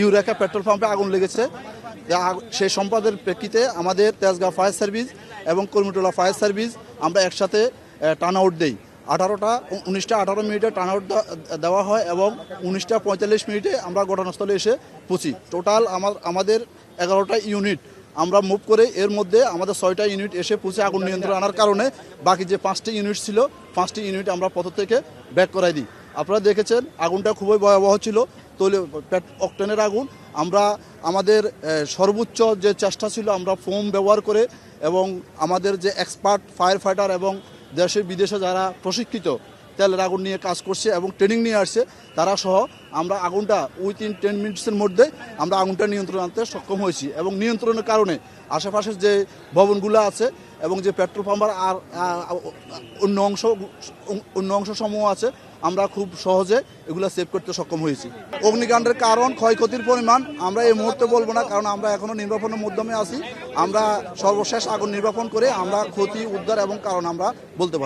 Eureka petrol পাম্পে আগুন লেগেছে। সেই সম্পাদের প্রেক্ষিতে আমাদের তেজগাঁও ফায়ার সার্ভিস এবং কর্মীটোলা ফায়ার সার্ভিস আমরা একসাথে টার্ন আউট দিই। আঠারোটা উনিশটা আঠারো মিনিটে টার্ন আউট দেওয়া হয় এবং উনিশটা পঁয়তাল্লিশ মিনিটে আমরা ঘটনাস্থলে এসে পৌঁছি। টোটাল আমার, আমাদের এগারোটা ইউনিট আমরা মুভ করে এর মধ্যে আমাদের ছয়টা ইউনিট এসে পৌঁছে আগুন নিয়ন্ত্রণ আনার কারণে বাকি যে পাঁচটি ইউনিট ছিল, পাঁচটি ইউনিট আমরা পথ থেকে ব্যাক করাই দিই। আপনারা দেখেছেন, আগুনটা খুবই ভয়াবহ ছিল। তৈল অক্টেনের আগুন। আমরা, আমাদের সর্বোচ্চ যে চেষ্টা ছিল, আমরা ফোম ব্যবহার করে এবং আমাদের যে এক্সপার্ট ফায়ার ফাইটার এবং দেশে বিদেশে যারা প্রশিক্ষিত তেলের আগুন নিয়ে কাজ করছে এবং ট্রেনিং নিয়ে আসছে। তারা সহ আমরা আগুনটা উইথিন টেন মিনিটসের মধ্যে আমরা আগুনটা নিয়ন্ত্রণ আনতে সক্ষম হয়েছি এবং নিয়ন্ত্রণের কারণে আশেপাশের যে ভবনগুলো আছে এবং যে পেট্রোল পাম্পার আর অন্য অংশ অন্য অংশ সমূহ আছে, আমরা খুব সহজে এগুলো সেভ করতে সক্ষম হয়েছি। অগ্নিকাণ্ডের কারণ, ক্ষয়ক্ষতির পরিমাণ, আমরা এই মুহূর্তে বলব না, কারণ আমরা এখনও নির্বাপনের মাধ্যমে আছি। আমরা সর্বশেষ আগুন নির্বাপন করে আমরা ক্ষতি, উদ্ধার এবং কারণ আমরা বলতে পারি